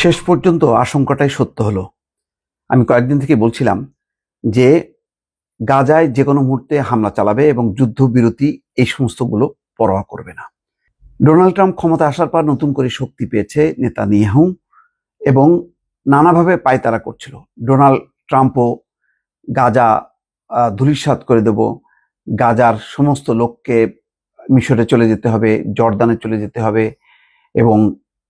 শেষ পর্যন্ত আশঙ্কাটাই সত্য হলো। আমি কয়েকদিন থেকে বলছিলাম যে গাজায় যে কোনো মুহূর্তে হামলা চালাবে এবং যুদ্ধবিরতি এই সমস্তগুলো পরোয়া করবে না। ডোনাল্ড ট্রাম্প ক্ষমতা আসার পর নতুন করে শক্তি পেয়েছে নেতা নিয়াহু এবং নানাভাবে পায়তারা করছিল। ডোনাল্ড ট্রাম্পও গাজা আহ, ধূলিসাৎ করে দেব গাজার সমস্ত লোককে মিশরে চলে যেতে হবে জর্দানে চলে যেতে হবে এবং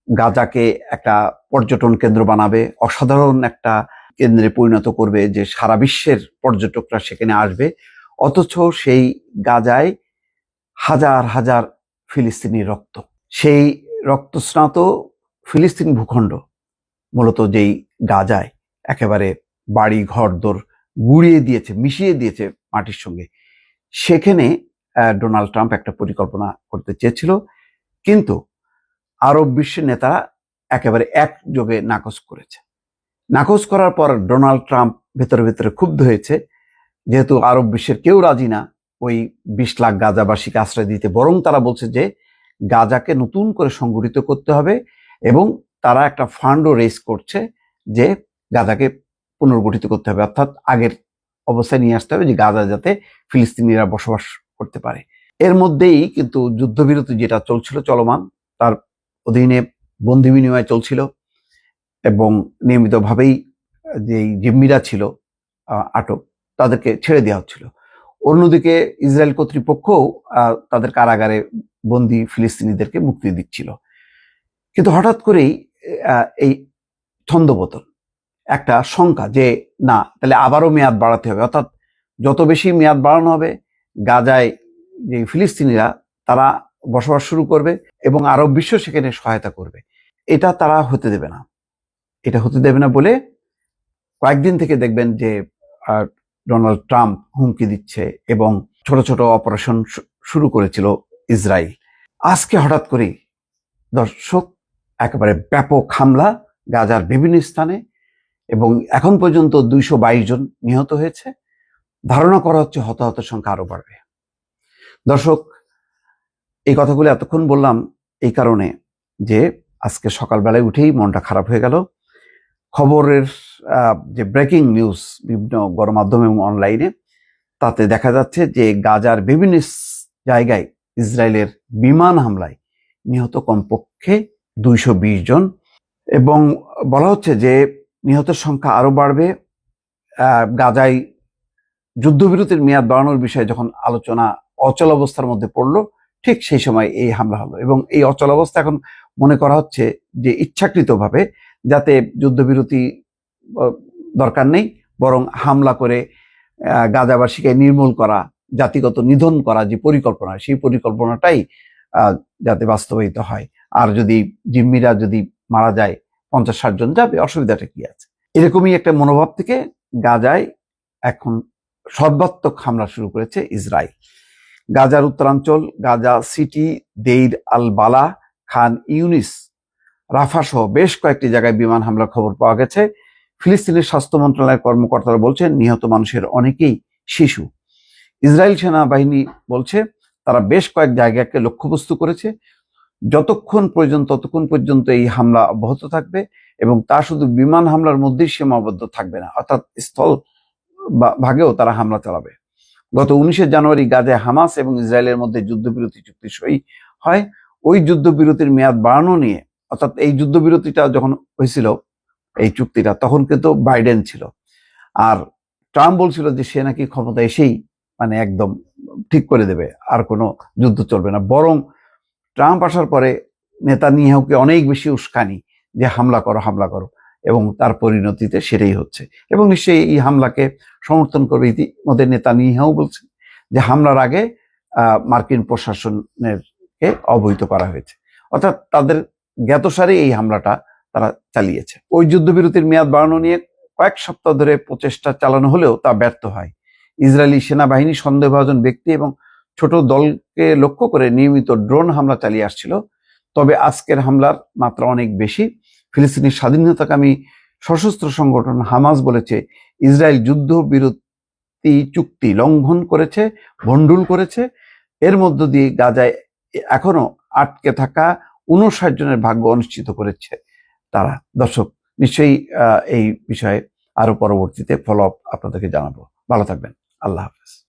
গাজাকে একটা পর্যটন কেন্দ্র বানাবে, অসাধারণ একটা কেন্দ্রে পরিণত করবে যে সারা বিশ্বের পর্যটকরা সেখানে আসবে। অথচ সেই গাজায় হাজার হাজার ফিলিস্তিনি রক্ত। সেই রক্তস্নাত ফিলিস্তিন ভূখণ্ড, মূলত যেই গাজায় একেবারে বাড়ি ঘর দোর গুড়িয়ে দিয়েছে, মিশিয়ে দিয়েছে মাটির সঙ্গে। সেখানে ডোনাল্ড ট্রাম্প একটা পরিকল্পনা করতে চেয়েছিল। কিন্তু আরব বিশ্বের নেতারা একেবারে একযোগে নাকচ করেছে। নাকচ করার পর ডোনাল্ড ট্রাম্প ভেতরে ভেতরে ক্ষুব্ধ হয়েছে, যেহেতু আরব বিশ্বের কেউ রাজি না, ওই বিশ লাখ গাজাবাসীকে আশ্রয় দিতে, বরং তারা বলছে যে গাজাকে নতুন করে সংগঠিত করতে হবে এবং তারা একটা ফান্ডও রেস করছে যে গাজাকে পুনর্গঠিত করতে হবে। অর্থাৎ আগের অবস্থায় নিয়ে আসতে হবে যে গাজা যাতে ফিলিস্তিনিরা বসবাস করতে পারে। এর মধ্যেই কিন্তু যুদ্ধবিরতি যেটা চলছিল চলমান, তার অধীনে বন্দি বিনিময় চলছিল এবং নিয়মিতভাবেই যেই জিম্মিরা ছিল আটক, তাদেরকে ছেড়ে দেওয়া হচ্ছিল। অন্যদিকে ইসরায়েল কর্তৃপক্ষও তাদের কারাগারে বন্দি ফিলিস্তিনিদেরকে মুক্তি দিচ্ছিল। কিন্তু হঠাৎ করেই এই ছন্দপতন একটা শঙ্কা যে, না, তাহলে আবারও মেয়াদ বাড়াতে হবে। অর্থাৎ যত বেশি মেয়াদ বাড়ানো হবে, গাজায় যে ফিলিস্তিনিরা, তারা বসবাস শুরু করবে এবং আরব বিশ্ব সেখানে সহায়তা করবে। এটা তারা হতে দেবে না। এটা হতে দেবে না বলে কয়েকদিন থেকে দেখবেন যে ডোনাল্ড ট্রাম্প হুমকি দিচ্ছে এবং ছোট ছোট অপারেশন শুরু করেছিল ইসরায়েল। আজকে হঠাৎ করেই দর্শক, একেবারে ব্যাপক হামলা গাজার বিভিন্ন স্থানে এবং এখন পর্যন্ত দুইশো বাইশ জন নিহত হয়েছে। ধারণা করা হচ্ছে হতাহতের সংখ্যা আরও বাড়বে। দর্শক এই কথাগুলো এতক্ষণ বললাম এই কারণে যে আজকে সকালবেলায় উঠেই মনটা খারাপ হয়ে গেল। খবরের যে ব্রেকিং নিউজ বিভিন্ন গণমাধ্যম এবং অনলাইনে, তাতে দেখা যাচ্ছে যে গাজার বিভিন্ন জায়গায় ইসরায়েলের বিমান হামলায় নিহত কমপক্ষে দুইশো বিশ জন এবং বলা হচ্ছে যে নিহতের সংখ্যা আরও বাড়বে। গাজায় যুদ্ধবিরতির মেয়াদ বাড়ানোর বিষয়ে যখন আলোচনা অচল অবস্থার মধ্যে পড়ল ঠিক সেই সময় এই হামলা হলো এবং এই অচল অবস্থা এখন মনে করা হচ্ছে যে ইচ্ছাকৃতভাবে যাতে যুদ্ধবিরতি দরকার নেই, বরং হামলা করে গাজাবাসীকে নির্মূল করা, জাতিগত নিধন করা যে পরিকল্পনা, সেই পরিকল্পনাটাই যাতে বাস্তবায়িত হয়। আর যদি জিম্মিরা যদি মারা যায় পঞ্চাশ ষাট জন যাবে, অসুবিধাটা কি আছে? এরকমই একটা মনোভাব থেকে গাজায় এখন সর্বাত্মক হামলা শুরু করেছে ইসরায়েল। গাজার উত্তরাঞ্চল, গাজা সিটি, দেইর আল বালা খান ইউনিস, রাফা সহ বেশ কয়েকটি জায়গায় বিমান হামলার খবর পাওয়া গেছে। ফিলিস্তিনের স্বাস্থ্য মন্ত্রণালয়ের কর্মকর্তারা বলছেন, নিহত মানুষের অনেকেই শিশু। ইসরায়েল সেনাবাহিনী বলছে, তারা বেশ কয়েক জায়গাকে লক্ষ্যবস্তু করেছে। যতক্ষণ প্রয়োজন ততক্ষণ পর্যন্ত এই হামলা অব্যাহত থাকবে এবং তা শুধু বিমান হামলার মধ্যেই সীমাবদ্ধ থাকবে না, অর্থাৎ স্থল ভাগেও তারা হামলা চালাবে। গত উনিশে জানুয়ারি গাজায় হামাস এবং ইসরায়েলের মধ্যে যুদ্ধবিরতি চুক্তি সই হয়। ওই যুদ্ধবিরতির মেয়াদ বাড়ানো নিয়ে, অর্থাৎ এই যুদ্ধবিরতিটা যখন হয়েছিল, এই চুক্তিটা, তখন কিন্তু বাইডেন ছিল। আর ট্রাম্প বলছিল যে সে নাকি ক্ষমতা এসেই মানে একদম ঠিক করে দেবে, আর কোনো যুদ্ধ চলবে না। বরং ট্রাম্প আসার পরে নেতা নিয়াহুকে অনেক বেশি উস্কানি যে হামলা করো হামলা করো। এবং তার পরিণতিতে সেটাই হচ্ছে। এবং নিশ্চয়ই এই হামলাকে সমর্থন করবে ইতিমধ্যে নেতা নিহাও বলছে যে হামলার আগে মার্কিন প্রশাসনের কে অবহিত করা হয়েছে। অর্থাৎ তাদের জ্ঞাতসারে এই হামলাটা তারা চালিয়েছে। ওই যুদ্ধবিরতির মেয়াদ বাড়ানো নিয়ে কয়েক সপ্তাহ ধরে প্রচেষ্টা চালানো হলেও তা ব্যর্থ হয়। ইসরায়েলি সেনাবাহিনী সন্দেহভাজন ব্যক্তি এবং ছোট দলকে লক্ষ্য করে নিয়মিত ড্রোন হামলা চালিয়ে আসছিল। তবে আজকের হামলার মাত্রা অনেক বেশি। ফিলিস্তিনি স্বাধীনতাকামী সশস্ত্র সংগঠন হামাস বলেছে, ইসরায়েল যুদ্ধ বিরতি চুক্তি লঙ্ঘন করেছে, ভণ্ডুল করেছে। এর মধ্য দিয়ে গাজায় এখনও আটকে থাকা উনষাট জনের ভাগ্য অনিশ্চিত করেছে তারা। দর্শক, নিশ্চয়ই এই বিষয়ে আরও পরবর্তীতে ফলো আপ আপনাদেরকে জানাব। ভালো থাকবেন। আল্লাহ হাফেজ।